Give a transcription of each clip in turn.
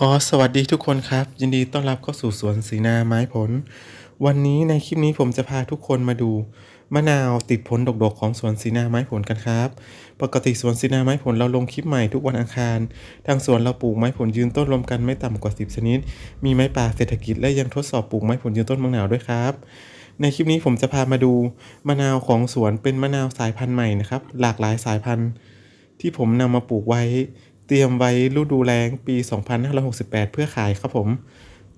ขอสวัสดีทุกคนครับ ยินดีต้อนรับเข้าสู่สวนสีนาไม้ผล วันนี้ในคลิปนี้ผมจะพาทุกคนมาดูมะนาวติดผลดกๆของสวนสีนาไม้ผลกันครับ ปกติสวนสีนาไม้ผลเราลงคลิปใหม่ทุกวันอังคาร ทางสวนเราปลูกไม้ผลยืนต้นรวมกันไม่ต่ำกว่า 10 ชนิด มีไม้ป่าเศรษฐกิจและยังทดสอบปลูกไม้ผลยืนต้นมะนาวด้วยครับ ในคลิปนี้ผมจะพามาดูมะนาวของสวนเป็นมะนาวสายพันธุ์ใหม่นะครับหลากหลายสายพันธุ์ที่ผมนำมาปลูกไว้ เตรียมไว้ฤดูแล้งปี 2568 เพื่อขายครับผม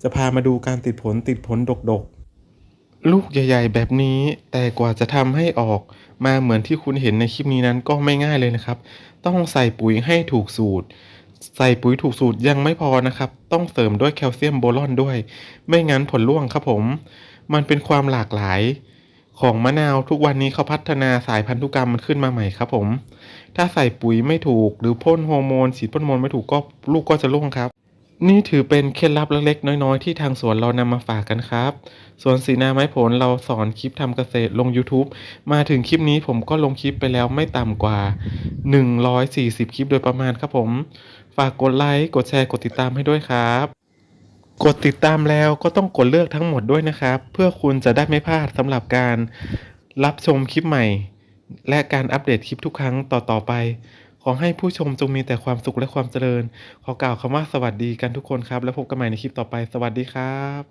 จะพามาดูการติดผลติดผลดกๆ ลูกใหญ่ๆ แบบนี้แต่กว่าจะทำให้ออกมาเหมือนที่คุณเห็นในคลิปนี้นั้นก็ไม่ง่ายเลยนะครับ ต้องใส่ปุ๋ยให้ถูกสูตร ใส่ปุ๋ยถูกสูตรยังไม่พอนะครับ ต้องเสริมด้วยแคลเซียมโบรอนด้วย ไม่งั้นผลร่วงครับผม มันเป็นความหลากหลาย ของมะนาวทุกวันนี้เขาพัฒนาสายพันธุกรรมมันขึ้นมาใหม่ครับผม ถ้าใส่ปุ๋ยไม่ถูกหรือพ่นฮอร์โมนฉีดพ่นฮอร์โมนไม่ถูกก็ลูกก็จะร่วงครับ นี่ถือเป็นเคล็ดลับเล็กๆน้อยๆ ที่ทางสวนเรานำมาฝากกันครับสวนสีนาไม้ผลเราสอนคลิปทำเกษตรลง YouTube มาถึงคลิปนี้ผมก็ลงคลิปไปแล้วไม่ต่ำกว่า 140 คลิปโดยประมาณครับผม ฝากกดไลค์กดแชร์กดติดตามให้ด้วยครับ กดติดตามแล้วก็ต้องกดเลือกทั้งหมดด้วยนะครับ เพื่อคุณจะได้ไม่พลาดสำหรับการรับชมคลิปใหม่ และการอัปเดตคลิปทุกครั้งต่อๆไป ขอให้ผู้ชมจงมีแต่ความสุขและความเจริญ ขอกล่าวคำว่าสวัสดีกันทุกคนครับ แล้วพบกันใหม่ในคลิปต่อไป สวัสดีครับ